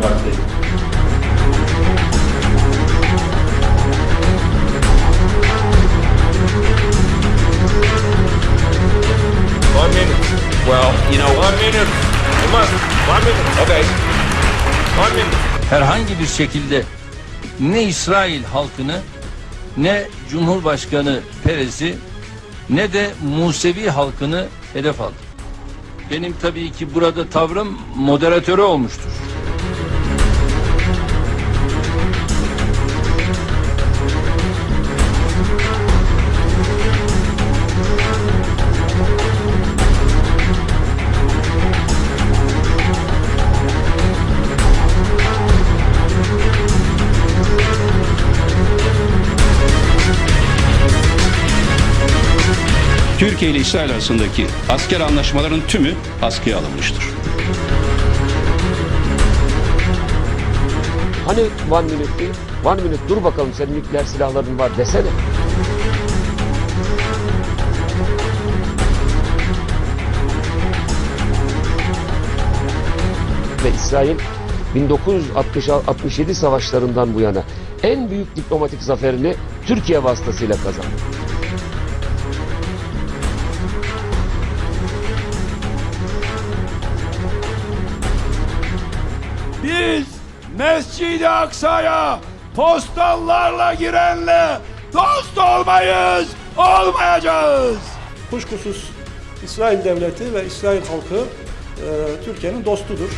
parti. One minute. Well, you know, One minute. Come on. One minute. Okay. One minute. herhangi bir şekilde ne İsrail halkını ne Cumhurbaşkanı Perez'i ne de Musevi halkını hedef aldı. Benim tabii ki burada tavrım moderatörü olmuştur. Türkiye ile İsrail arasındaki asker anlaşmaların tümü askıya alınmıştır. Hani one minute'ti? One minute dur bakalım senin nükleer silahların var desene. Ve İsrail 1967 savaşlarından bu yana en büyük diplomatik zaferini Türkiye vasıtasıyla kazandı. Biz Mescid-i Aksa'ya postallarla girenle dost olmayız, olmayacağız. Kuşkusuz İsrail devleti ve İsrail halkı e, Türkiye'nin dostudur.